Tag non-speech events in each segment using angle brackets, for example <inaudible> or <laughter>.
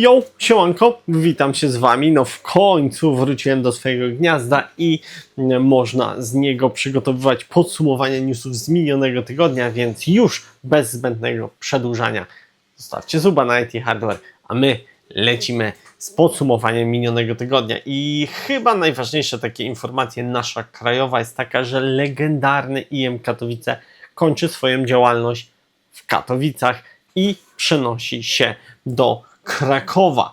Yo, siemanko, witam się z Wami. No w końcu wróciłem do swojego gniazda i mm, można z niego przygotowywać podsumowanie newsów z minionego tygodnia, więc już bez zbędnego przedłużania zostawcie suba na IT Hardware, a my lecimy z podsumowaniem minionego tygodnia. I chyba najważniejsza takie informacje nasza krajowa jest taka, że legendarny IM Katowice kończy swoją działalność w Katowicach i przenosi się do Krakowa.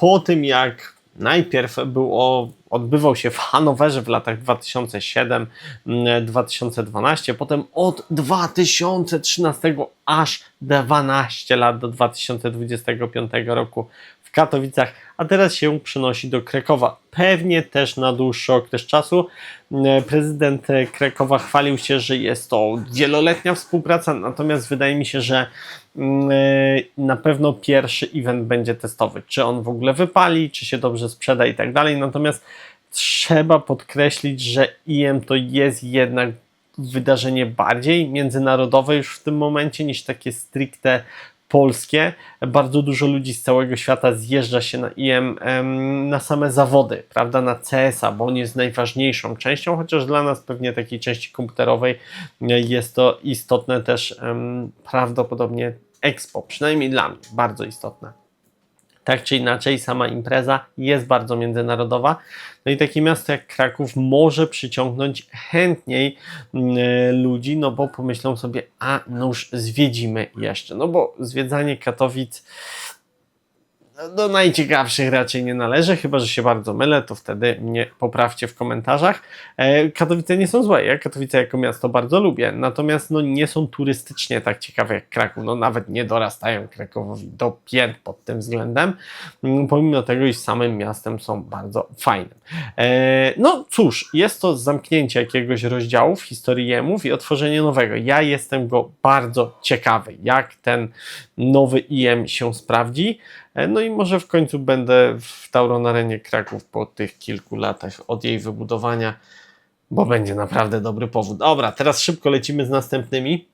Po tym jak najpierw był o, odbywał się w Hanowerze w latach 2007-2012, potem od 2013 aż 12 lat do 2025 roku w Katowicach, a teraz się przenosi do Krakowa. Pewnie też na dłuższy okres czasu. E, Prezydent Krakowa chwalił się, że jest to wieloletnia współpraca, natomiast wydaje mi się, że mm, na pewno pierwszy event będzie testowy. Czy on w ogóle wypali, czy się dobrze sprzeda i tak dalej. Natomiast trzeba podkreślić, że IM to jest jednak wydarzenie bardziej międzynarodowe już w tym momencie niż takie stricte polskie. Bardzo dużo ludzi z całego świata zjeżdża się na IM em, na same zawody, prawda, na CS-a, bo on jest najważniejszą częścią, chociaż dla nas pewnie takiej części komputerowej e, jest to istotne też prawdopodobnie Expo, przynajmniej dla mnie, bardzo istotne. Tak czy inaczej, sama impreza jest bardzo międzynarodowa. No i takie miasto jak Kraków może przyciągnąć chętniej mm, e, ludzi, no bo pomyślą sobie, a no już zwiedzimy jeszcze. No bo zwiedzanie Katowic no, do najciekawszych raczej nie należy, chyba że się bardzo mylę, to wtedy mnie poprawcie w komentarzach. E, Katowice nie są złe, ja Katowice jako miasto bardzo lubię, natomiast no, nie są turystycznie tak ciekawe jak Kraków, no nawet nie dorastają Krakowowi do pięt pod tym względem, mm, pomimo tego, iż samym miastem są bardzo fajnym. E, no cóż, jest to zamknięcie jakiegoś rozdziału w historii jemów i otworzenie nowego. Ja jestem go bardzo ciekawy, jak ten nowy IM się sprawdzi. E, No i może w końcu będę w Tauron Arenie Kraków po tych kilku latach od jej wybudowania, bo będzie naprawdę dobry powód. Dobra, teraz szybko lecimy z następnymi.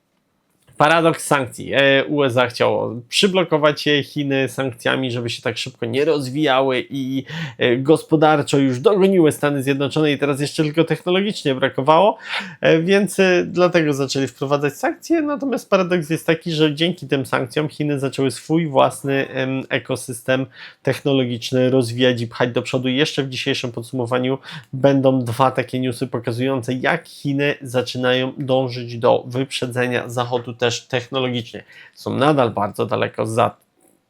Paradoks sankcji. E, USA chciało przyblokować Chiny sankcjami, żeby się tak szybko nie rozwijały i e, gospodarczo już dogoniły Stany Zjednoczone i teraz jeszcze tylko technologicznie brakowało, e, więc dlatego zaczęli wprowadzać sankcje. Natomiast paradoks jest taki, że dzięki tym sankcjom Chiny zaczęły swój własny em, ekosystem technologiczny rozwijać i pchać do przodu. Jeszcze w dzisiejszym podsumowaniu będą dwa takie newsy pokazujące, jak Chiny zaczynają dążyć do wyprzedzenia Zachodu też technologicznie. Są nadal bardzo daleko za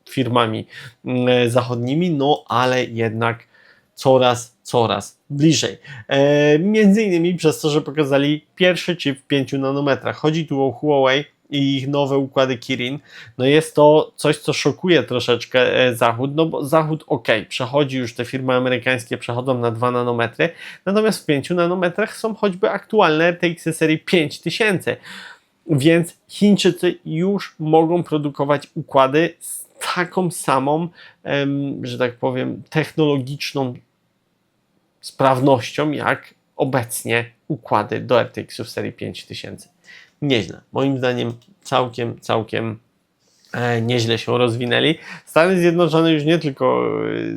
firmami mm, zachodnimi, no ale jednak coraz, coraz bliżej. E, między innymi przez to, że pokazali pierwszy chip w 5 nanometrach. Chodzi tu o Huawei i ich nowe układy Kirin. No jest to coś, co szokuje troszeczkę e, Zachód, no bo Zachód ok, przechodzi już te firmy amerykańskie, przechodzą na 2 nanometry, natomiast w 5 nanometrach są choćby aktualne RTX serii 5000. Więc Chińczycy już mogą produkować układy z taką samą, że tak powiem, technologiczną sprawnością jak obecnie układy do RTX-ów serii 5000. Nieźle. Moim zdaniem całkiem, całkiem nieźle się rozwinęli. Stany Zjednoczone już nie tylko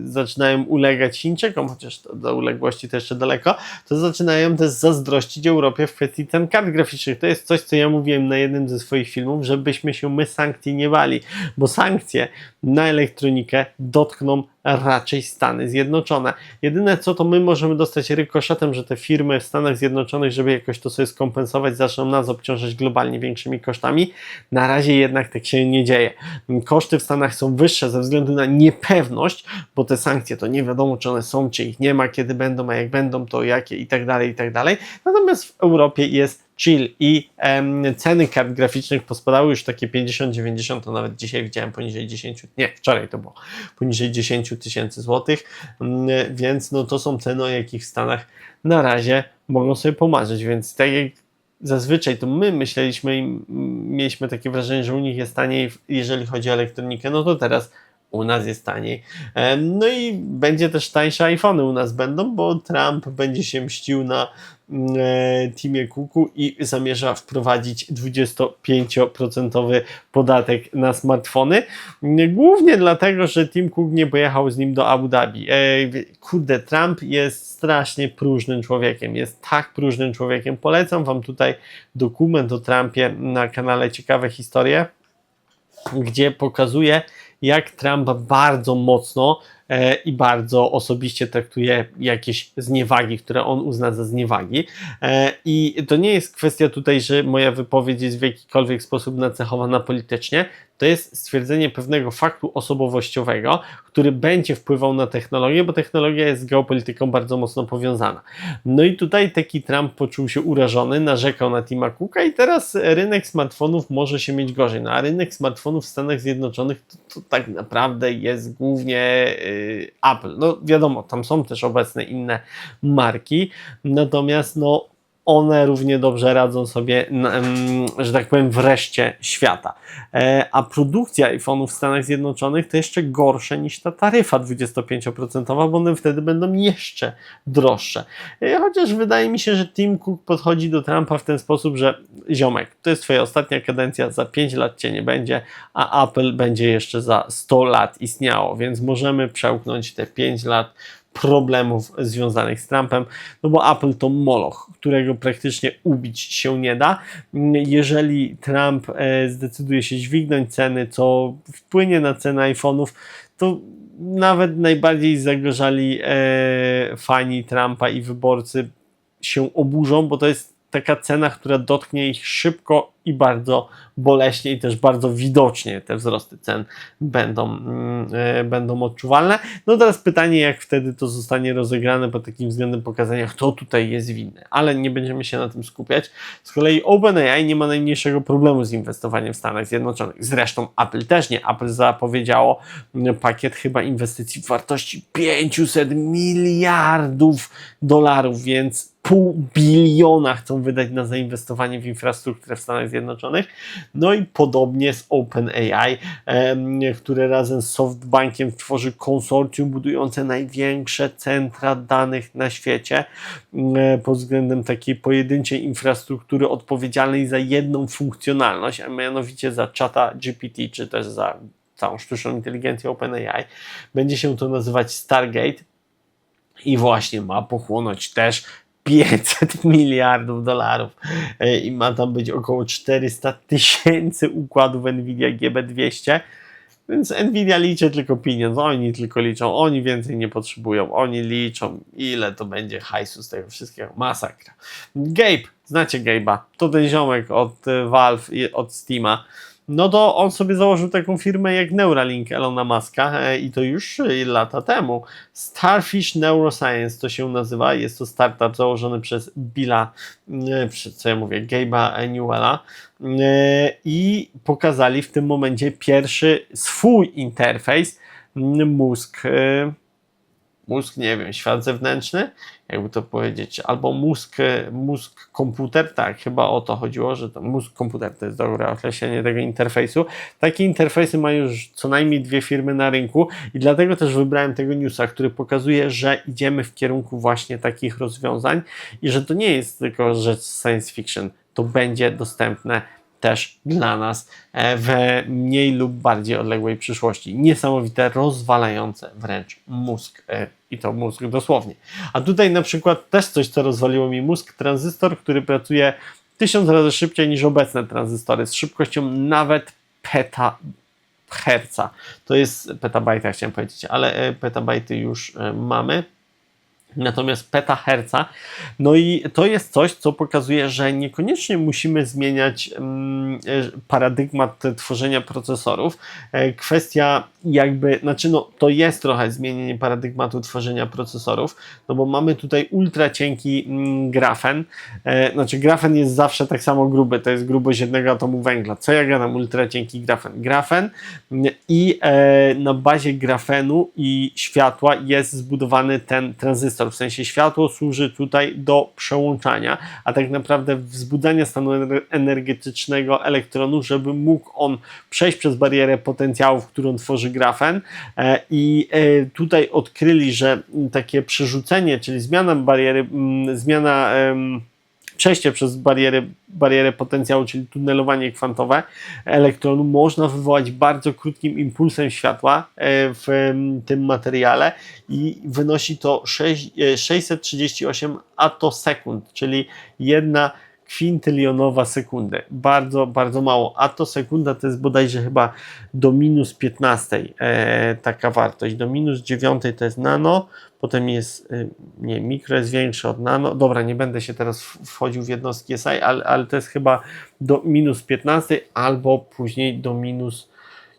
e, zaczynają ulegać Chińczykom, chociaż do uległości to jeszcze daleko, to zaczynają też zazdrościć Europie w kwestii cen kart graficznych. To jest coś, co ja mówiłem na jednym ze swoich filmów, żebyśmy się my sankcji nie bali, bo sankcje na elektronikę dotkną raczej Stany Zjednoczone. Jedyne co to my możemy dostać rykoszetem, że te firmy w Stanach Zjednoczonych, żeby jakoś to sobie skompensować, zaczną nas obciążać globalnie większymi kosztami. Na razie jednak tak się nie dzieje. Koszty w Stanach są wyższe ze względu na niepewność, bo te sankcje to nie wiadomo, czy one są, czy ich nie ma, kiedy będą, a jak będą, to jakie i tak dalej, i tak dalej. Natomiast w Europie jest chill i em, ceny kart graficznych pospadały już takie 50-90, to nawet dzisiaj widziałem poniżej 10, nie, wczoraj to było poniżej 10 tysięcy złotych, Mm, więc no to są ceny, o jakich w Stanach na razie mogą sobie pomarzyć, więc tak jak zazwyczaj to my myśleliśmy i mieliśmy takie wrażenie, że u nich jest taniej, jeżeli chodzi o elektronikę, no to teraz u nas jest taniej. No i będzie też tańsze iPhony u nas będą, bo Trump będzie się mścił na mm, e, Timie Cooku i zamierza wprowadzić 25% podatek na smartfony. Głównie dlatego, że Tim Cook nie pojechał z nim do Abu Dhabi. E, Kurde, Trump jest strasznie próżnym człowiekiem. Jest tak próżnym człowiekiem. Polecam Wam tutaj dokument o Trumpie na kanale Ciekawe Historie gdzie pokazuje, jak Trump bardzo mocno e, i bardzo osobiście traktuje jakieś zniewagi, które on uzna za zniewagi. E, I to nie jest kwestia tutaj, że moja wypowiedź jest w jakikolwiek sposób nacechowana politycznie. To jest stwierdzenie pewnego faktu osobowościowego, który będzie wpływał na technologię, bo technologia jest z geopolityką bardzo mocno powiązana. No i tutaj taki Trump poczuł się urażony, narzekał na Tima Cooka i teraz rynek smartfonów może się mieć gorzej. No a rynek smartfonów w Stanach Zjednoczonych to, to tak naprawdę jest głównie y, Apple. No wiadomo, tam są też obecne inne marki, natomiast no one równie dobrze radzą sobie, że tak powiem, wreszcie świata. E, a produkcja iPhone'ów w Stanach Zjednoczonych to jeszcze gorsze niż ta taryfa 25%, bo one wtedy będą jeszcze droższe. E, chociaż wydaje mi się, że Tim Cook podchodzi do Trumpa w ten sposób, że ziomek, to jest twoja ostatnia kadencja, za 5 lat cię nie będzie, a Apple będzie jeszcze za 100 lat istniało, więc możemy przełknąć te 5 lat problemów związanych z Trumpem, no bo Apple to moloch, którego praktycznie ubić się nie da. Jeżeli Trump e, zdecyduje się dźwignąć ceny, co wpłynie na cenę iPhone'ów, to nawet najbardziej zagorzali e, fani Trumpa i wyborcy się oburzą, bo to jest taka cena, która dotknie ich szybko i bardzo boleśnie i też bardzo widocznie te wzrosty cen będą, e, będą odczuwalne. No teraz pytanie, jak wtedy to zostanie rozegrane pod takim względem pokazania, kto tutaj jest winny, ale nie będziemy się na tym skupiać. Z kolei OpenAI nie ma najmniejszego problemu z inwestowaniem w Stanach Zjednoczonych. Zresztą Apple też nie. Apple zapowiedziało mm, pakiet chyba inwestycji w wartości 500 miliardów dolarów, więc pół biliona chcą wydać na zainwestowanie w infrastrukturę w Stanach Zjednoczonych. No i podobnie z OpenAI, które razem z SoftBankiem tworzy konsorcjum budujące największe centra danych na świecie pod względem takiej pojedynczej infrastruktury odpowiedzialnej za jedną funkcjonalność, a mianowicie za czata GPT, czy też za całą sztuczną inteligencję OpenAI. Będzie się to nazywać Stargate i właśnie ma pochłonąć też 500 <laughs> miliardów dolarów E, i ma tam być około 400 tysięcy układów Nvidia GB200. Więc Nvidia liczy tylko pieniądz, oni tylko liczą, oni więcej nie potrzebują, oni liczą, ile to będzie hajsu z tego wszystkiego. Masakra. Gabe, znacie Gabe'a, to ten ziomek od e, Valve i od Steama. No to on sobie założył taką firmę jak Neuralink Elona Muska e, i to już e, lata temu. Starfish Neuroscience to się nazywa. Jest to startup założony przez Billa, e, co ja mówię, Gabe'a Newella i pokazali w tym momencie pierwszy swój interfejs mózg. Mózg, nie wiem, świat zewnętrzny, jakby to powiedzieć, albo mózg, e, mózg komputer, tak, chyba o to chodziło, że to mózg komputer to jest dobre określenie tego interfejsu. Takie interfejsy mają już co najmniej dwie firmy na rynku i dlatego też wybrałem tego newsa, który pokazuje, że idziemy w kierunku właśnie takich rozwiązań i że to nie jest tylko rzecz science fiction, to będzie dostępne też dla nas e, w mniej lub bardziej odległej przyszłości. Niesamowite, rozwalające wręcz mózg e, i to mózg dosłownie. A tutaj na przykład też coś, co rozwaliło mi mózg, tranzystor, który pracuje tysiąc razy szybciej niż obecne tranzystory, z szybkością nawet peta herca. To jest petabajta, chciałem powiedzieć, ale e, petabajty już mamy. Natomiast petaherca, no i to jest coś, co pokazuje, że niekoniecznie musimy zmieniać mm, e, paradygmat tworzenia procesorów. E, Kwestia jakby, znaczy no to jest trochę zmienienie paradygmatu tworzenia procesorów, no bo mamy tutaj ultra cienki mm, grafen, e, znaczy grafen jest zawsze tak samo gruby, to jest grubość jednego atomu węgla. Co ja gadam ultra cienki grafen? Grafen mm, i e, na bazie grafenu i światła jest zbudowany ten tranzystor, w sensie światło służy tutaj do przełączania, a tak naprawdę wzbudzania stanu ener- energetycznego elektronu, żeby mógł on przejść przez barierę potencjałów, którą tworzy grafen e, i e, tutaj odkryli, że takie przerzucenie, czyli zmiana bariery, zmiana przejście przez bariery, barierę potencjału, czyli tunelowanie kwantowe elektronu można wywołać bardzo krótkim impulsem światła e, w tym materiale i wynosi to 6, e, 638 atosekund, czyli jedna kwintylionowa sekundy. Bardzo, bardzo mało. Atosekunda to jest bodajże chyba do minus 15 e, taka wartość. Do minus 9 to jest nano, potem jest, e, nie, mikro jest większe od nano. Dobra, nie będę się teraz wchodził w jednostki SI, ale, ale to jest chyba do minus 15 albo później do minus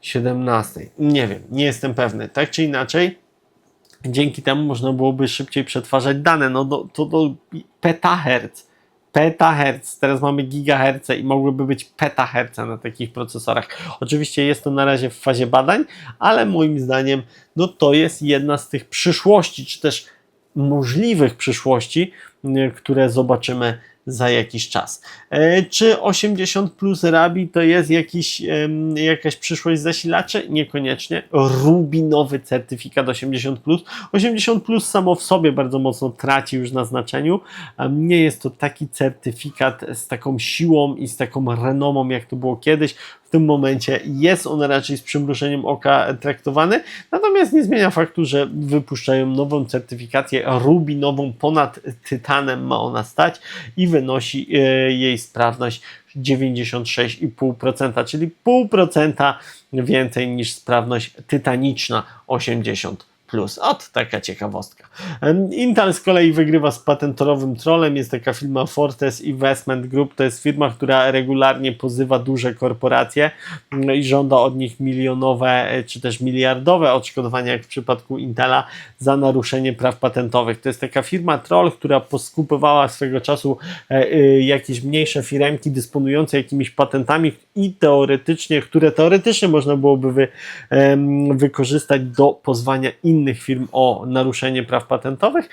17. Nie wiem, nie jestem pewny. Tak czy inaczej, dzięki temu można byłoby szybciej przetwarzać dane. No do, to do petahertz. Petahertz, teraz mamy gigaherce i mogłyby być petaherce na takich procesorach. Oczywiście jest to na razie w fazie badań, ale moim zdaniem no to jest jedna z tych przyszłości, czy też możliwych przyszłości, y, które zobaczymy za jakiś czas. E, Czy 80 plus Rabi to jest jakiś, jakaś przyszłość zasilaczy? Niekoniecznie. Rubinowy certyfikat 80 plus. 80 plus samo w sobie bardzo mocno traci już na znaczeniu. Nie jest to taki certyfikat z taką siłą i z taką renomą, jak to było kiedyś. W tym momencie jest on raczej z przymrużeniem oka traktowany, natomiast nie zmienia faktu, że wypuszczają nową certyfikację rubinową, ponad tytanem ma ona stać i wynosi e, jej sprawność 96,5%, czyli 0,5% więcej niż sprawność tytaniczna 80. Plus. Ot, taka ciekawostka. Intel z kolei wygrywa z patentorowym trolem. Jest taka firma Fortes Investment Group. To jest firma, która regularnie pozywa duże korporacje mm, i żąda od nich milionowe e, czy też miliardowe odszkodowania, jak w przypadku Intela, za naruszenie praw patentowych. To jest taka firma troll, która poskupowała swego czasu e, e, jakieś mniejsze firemki dysponujące jakimiś patentami i teoretycznie, które teoretycznie można byłoby wy, wykorzystać do pozwania innych firm o naruszenie praw patentowych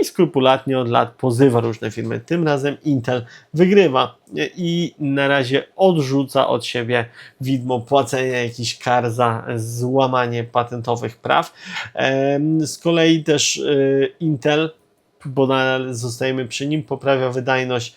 i skrupulatnie od lat pozywa różne firmy. Tym razem Intel wygrywa i na razie odrzuca od siebie widmo płacenia jakichś kar za złamanie patentowych praw. Z kolei też e, Intel bo nadal zostajemy przy nim, poprawia wydajność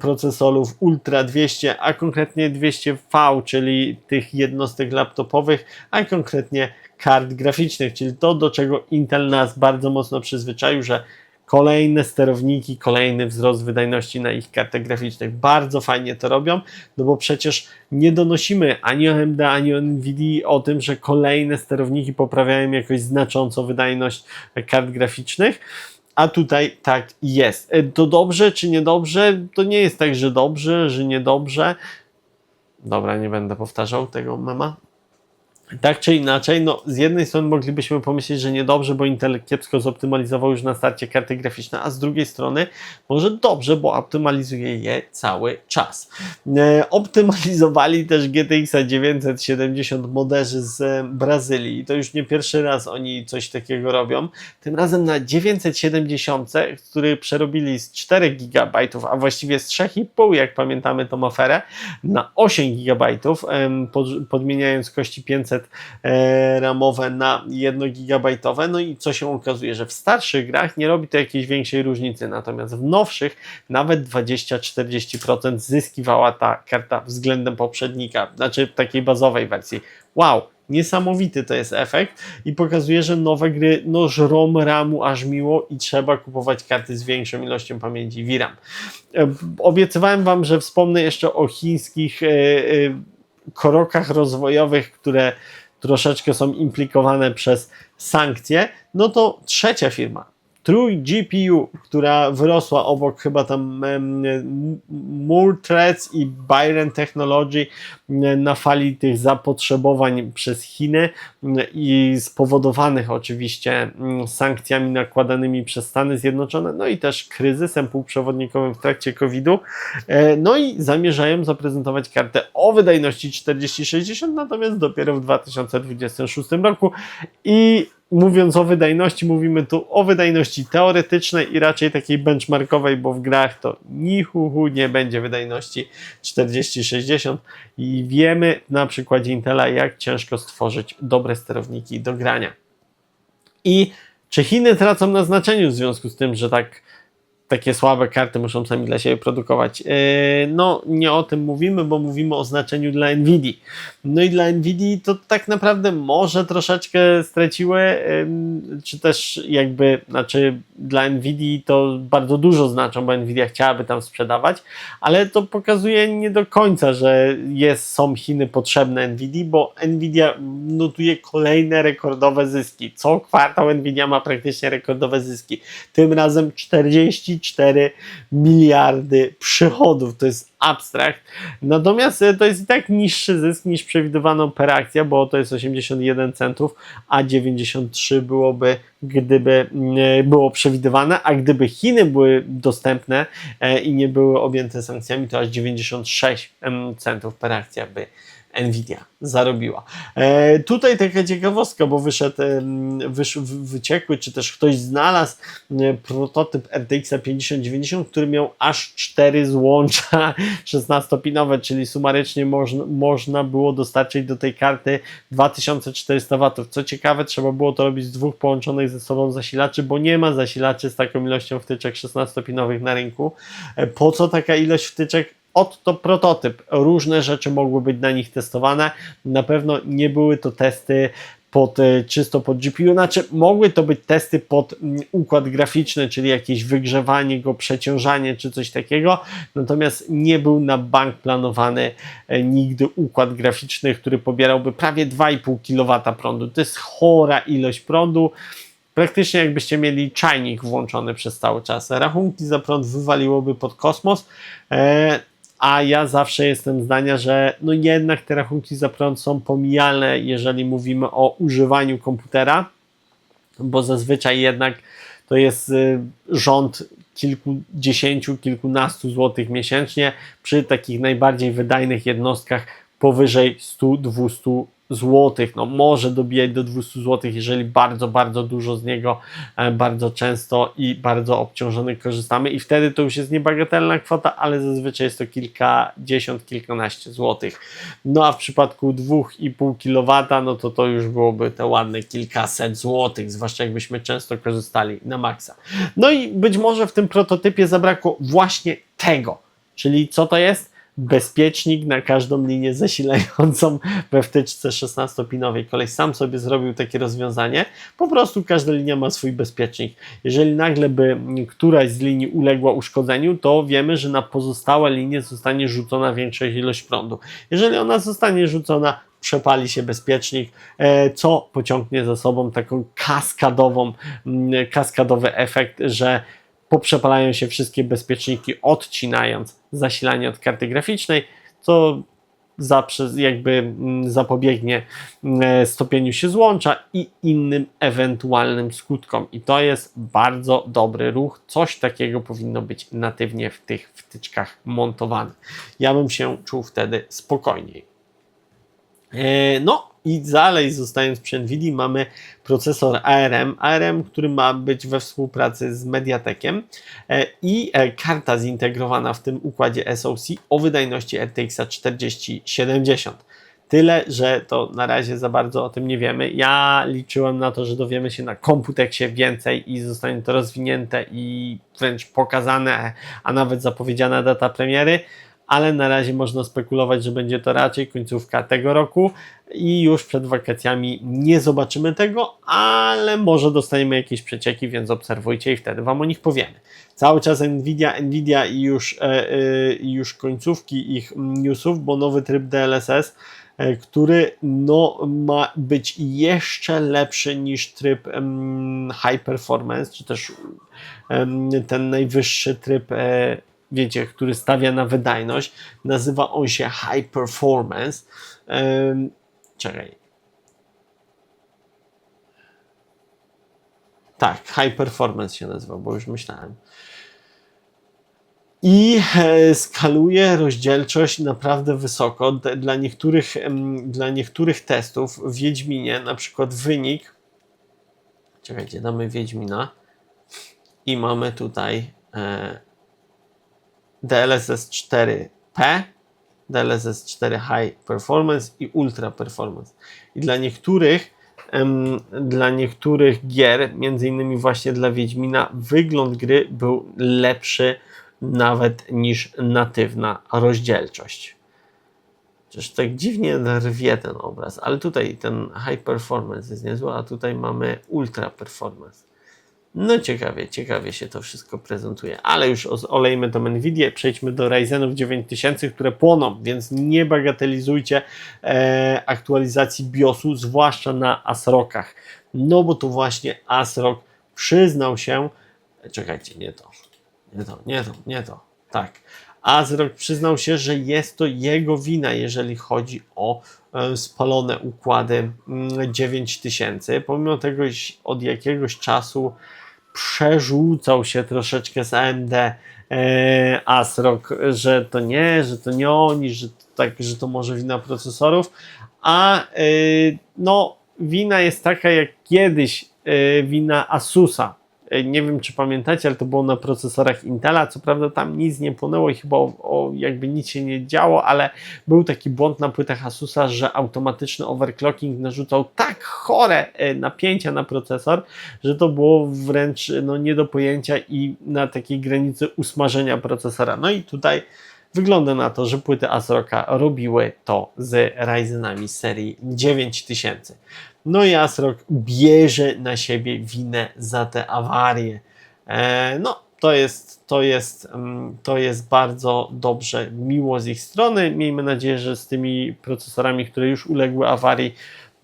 procesorów Ultra 200, a konkretnie 200V, czyli tych jednostek laptopowych, a konkretnie kart graficznych, czyli to, do czego Intel nas bardzo mocno przyzwyczaił, że kolejne sterowniki, kolejny wzrost wydajności na ich kartach graficznych. Bardzo fajnie to robią, no bo przecież nie donosimy ani AMD, ani Nvidia o tym, że kolejne sterowniki poprawiają jakoś znacząco wydajność kart graficznych. A tutaj tak jest. E, To dobrze czy niedobrze? To nie jest tak, że dobrze, że niedobrze. Dobra, nie będę powtarzał tego mema. Tak czy inaczej, no z jednej strony moglibyśmy pomyśleć, że niedobrze, bo Intel kiepsko zoptymalizował już na starcie karty graficzne, a z drugiej strony może dobrze, bo optymalizuje je cały czas. E, optymalizowali też GTX 970 moderzy z e, Brazylii to już nie pierwszy raz oni coś takiego robią. Tym razem na 970, który przerobili z 4 GB, a właściwie z 3,5, jak pamiętamy tą aferę, na 8 GB, podmieniając kości 500 e, ramowe na 1 gigabajtowe. No i co się okazuje, że w starszych grach nie robi to jakiejś większej różnicy, natomiast w nowszych nawet 20-40% zyskiwała ta karta względem poprzednika, znaczy takiej bazowej wersji. Wow! Niesamowity to jest efekt i pokazuje, że nowe gry no, żrą ramu aż miło i trzeba kupować karty z większą ilością pamięci VRAM. E, Obiecywałem Wam, że wspomnę jeszcze o chińskich e, e, krokach rozwojowych, które troszeczkę są implikowane przez sankcje, no to trzecia firma, Trój GPU, która wyrosła obok chyba tam em, Murtreds i Byron Technology na fali tych zapotrzebowań przez Chiny i spowodowanych oczywiście sankcjami nakładanymi przez Stany Zjednoczone, no i też kryzysem półprzewodnikowym w trakcie COVID-u. E, No i zamierzają zaprezentować kartę o wydajności 4060, natomiast dopiero w 2026 roku. I mówiąc o wydajności, mówimy tu o wydajności teoretycznej i raczej takiej benchmarkowej, bo w grach to ni hu, hu nie będzie wydajności 40-60 i wiemy na przykładzie Intela, jak ciężko stworzyć dobre sterowniki do grania. I czy Chiny tracą na znaczeniu w związku z tym, że tak takie słabe karty muszą sami dla siebie produkować. Yy, no, nie o tym mówimy, bo mówimy o znaczeniu dla Nvidia. No i dla Nvidia to tak naprawdę może troszeczkę straciły, czy też jakby, znaczy dla Nvidia to bardzo dużo znaczą, bo Nvidia chciałaby tam sprzedawać, ale to pokazuje nie do końca, że jest, są Chiny potrzebne Nvidia, bo Nvidia notuje kolejne rekordowe zyski. Co kwartał Nvidia ma praktycznie rekordowe zyski. Tym razem 40 4 miliardy przychodów. To jest abstrakt. Natomiast e, to jest i tak niższy zysk niż przewidywano per akcja, bo to jest 81 centów, a 93 byłoby, gdyby mm, było przewidywane, a gdyby Chiny były dostępne e, i nie były objęte sankcjami, to aż 96 centów per akcja by Nvidia zarobiła. E, tutaj taka ciekawostka, bo wyszedł, wysz, wyciekły, czy też ktoś znalazł e, prototyp RTX 5090, który miał aż 4 złącza <laughs> 16-pinowe, czyli sumarycznie można, można było dostarczyć do tej karty 2400 W. Co ciekawe, trzeba było to robić z dwóch połączonych ze sobą zasilaczy, bo nie ma zasilaczy z taką ilością wtyczek 16-pinowych na rynku. E, po co taka ilość wtyczek? Oto prototyp. Różne rzeczy mogły być na nich testowane. Na pewno nie były to testy pod, e, czysto pod GPU, znaczy mogły to być testy pod mm, układ graficzny, czyli jakieś wygrzewanie go, przeciążanie czy coś takiego, natomiast nie był na bank planowany e, nigdy układ graficzny, który pobierałby prawie 2,5 kW prądu. To jest chora ilość prądu praktycznie jakbyście mieli czajnik włączony przez cały czas. Rachunki za prąd wywaliłoby pod kosmos. A ja zawsze jestem zdania, że no jednak te rachunki za prąd są pomijalne, jeżeli mówimy o używaniu komputera, bo zazwyczaj jednak to jest y, rząd kilkudziesięciu, kilkunastu złotych miesięcznie przy takich najbardziej wydajnych jednostkach powyżej 100-200 złotych, no może dobijać do 200 złotych, jeżeli bardzo, bardzo dużo z niego e, bardzo często i bardzo obciążony korzystamy i wtedy to już jest niebagatelna kwota, ale zazwyczaj jest to kilkadziesiąt, kilkanaście złotych. No a w przypadku 2,5 kW, no to to już byłoby te ładne kilkaset złotych, zwłaszcza jakbyśmy często korzystali na maksa. No i być może w tym prototypie zabrakło właśnie tego, czyli co to jest? Bezpiecznik na każdą linię zasilającą we wtyczce 16-pinowej. Koleś sam sobie zrobił takie rozwiązanie. Po prostu każda linia ma swój bezpiecznik. Jeżeli nagle by któraś z linii uległa uszkodzeniu, to wiemy, że na pozostałe linie zostanie rzucona większa ilość prądu. Jeżeli ona zostanie rzucona, przepali się bezpiecznik, e, co pociągnie za sobą taką kaskadową, kaskadowy efekt, że poprzepalają się wszystkie bezpieczniki, odcinając zasilanie od karty graficznej, co jakby mm, zapobiegnie mm, stopieniu się złącza i innym ewentualnym skutkom. I to jest bardzo dobry ruch. Coś takiego powinno być natywnie w tych wtyczkach montowane. Ja bym się czuł wtedy spokojniej. E, no, i dalej zostając przy NVIDII mamy procesor ARM, ARM, który ma być we współpracy z Mediatekiem e, i e, karta zintegrowana w tym układzie SoC o wydajności RTX 4070. Tyle, że to na razie za bardzo o tym nie wiemy. Ja liczyłem na to, że dowiemy się na komputeksie więcej i zostanie to rozwinięte i wręcz pokazane, a nawet zapowiedziana data premiery ale na razie można spekulować, że będzie to raczej końcówka tego roku i już przed wakacjami nie zobaczymy tego, ale może dostaniemy jakieś przecieki, więc obserwujcie i wtedy Wam o nich powiemy. Cały czas Nvidia, Nvidia i już, e, e, już końcówki ich newsów, bo nowy tryb DLSS e, który no, ma być jeszcze lepszy niż tryb High Performance, czy też ten najwyższy tryb e, wiecie, który stawia na wydajność. Nazywa on się High Performance. Um, czekaj. Tak, High Performance się nazywa, bo już myślałem. I e, skaluje rozdzielczość naprawdę wysoko. Dla niektórych, dla niektórych testów w Wiedźminie, na przykład wynik czekajcie, damy Wiedźmina i mamy tutaj e, DLSS 4P, DLSS 4 High Performance i Ultra Performance. I dla niektórych dla niektórych gier, między innymi właśnie dla Wiedźmina, wygląd gry był lepszy nawet niż natywna rozdzielczość. Przecież tak dziwnie rwie ten obraz, ale tutaj ten high performance jest niezły, a tutaj mamy ultra performance. No ciekawie, ciekawie się to wszystko prezentuje, ale już olejmy tą Nvidię, przejdźmy do Ryzenów 9000, które płoną, więc nie bagatelizujcie e, aktualizacji BIOSu, zwłaszcza na ASRockach, no bo tu właśnie ASRock przyznał się, czekajcie, nie to, nie to, nie to, nie to, tak, ASRock przyznał się, że jest to jego wina, jeżeli chodzi o e, spalone układy mm, 9000, pomimo tego, od jakiegoś czasu przerzucał się troszeczkę z AMD e, ASRock, że to nie, że to nie oni, że to, tak, że to może wina procesorów, a e, no wina jest taka jak kiedyś e, wina Asusa. E, Nie wiem, czy pamiętacie, ale to było na procesorach Intela. Co prawda tam nic nie płynęło i chyba o, o, jakby nic się nie działo, ale był taki błąd na płytach Asusa, że automatyczny overclocking narzucał tak chore e, napięcia na procesor, że to było wręcz no, nie do pojęcia i na takiej granicy usmażenia procesora. No i tutaj wygląda na to, że płyty ASRocka robiły to z Ryzenami serii 9000. No i ASRock bierze na siebie winę za te awarie. E, no, to jest, to, jest, mm, to jest bardzo dobrze, miło z ich strony. Miejmy nadzieję, że z tymi procesorami, które już uległy awarii,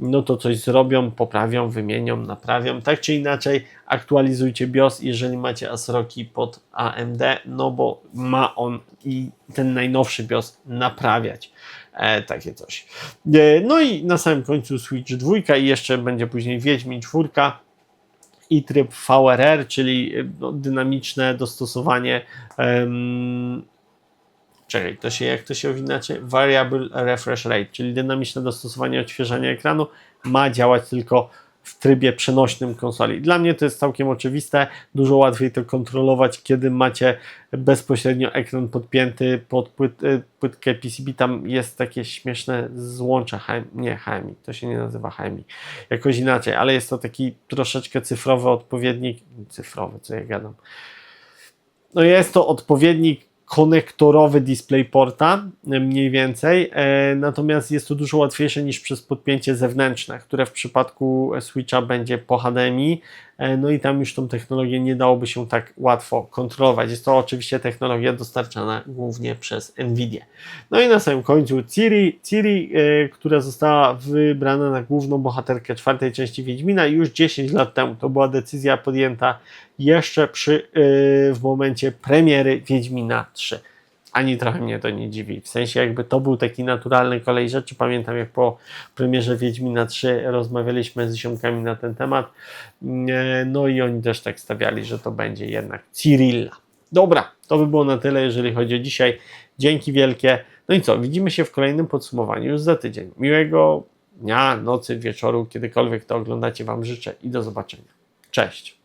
no to coś zrobią, poprawią, wymienią, naprawią. Tak czy inaczej, aktualizujcie BIOS, jeżeli macie ASRoki pod AMD, no bo ma on i ten najnowszy BIOS naprawiać e, takie coś. E, no i na samym końcu Switch 2 i jeszcze będzie później Wiedźmin 4 i tryb VRR, czyli e, no, dynamiczne dostosowanie em, czekaj, to się, jak to się inaczej? Variable Refresh Rate, czyli dynamiczne dostosowanie odświeżania ekranu ma działać tylko w trybie przenośnym konsoli. Dla mnie to jest całkiem oczywiste, dużo łatwiej to kontrolować, kiedy macie bezpośrednio ekran podpięty pod płyt, y, płytkę PCB. Tam jest takie śmieszne złącze, nie HMI, to się nie nazywa HMI, jakoś inaczej, ale jest to taki troszeczkę cyfrowy odpowiednik, cyfrowy, co ja gadam. No jest to odpowiednik konektorowy DisplayPorta mniej więcej, e, natomiast jest to dużo łatwiejsze niż przez podpięcie zewnętrzne, które w przypadku Switcha będzie po HDMI, e, no i tam już tą technologię nie dałoby się tak łatwo kontrolować. Jest to oczywiście technologia dostarczana głównie przez Nvidia. No i na samym końcu Ciri, Ciri e, która została wybrana na główną bohaterkę czwartej części Wiedźmina już 10 lat temu. To była decyzja podjęta jeszcze przy, e, w momencie premiery Wiedźmina 3. Ani trochę mnie to nie dziwi. W sensie jakby to był taki naturalny kolej rzeczy. Pamiętam jak po premierze Wiedźmina 3 rozmawialiśmy z ziomkami na ten temat. No i oni też tak stawiali, że to będzie jednak Cyrilla. Dobra, to by było na tyle, jeżeli chodzi o dzisiaj. Dzięki wielkie. No i co, widzimy się w kolejnym podsumowaniu już za tydzień. Miłego dnia, nocy, wieczoru, kiedykolwiek to oglądacie Wam życzę i do zobaczenia. Cześć.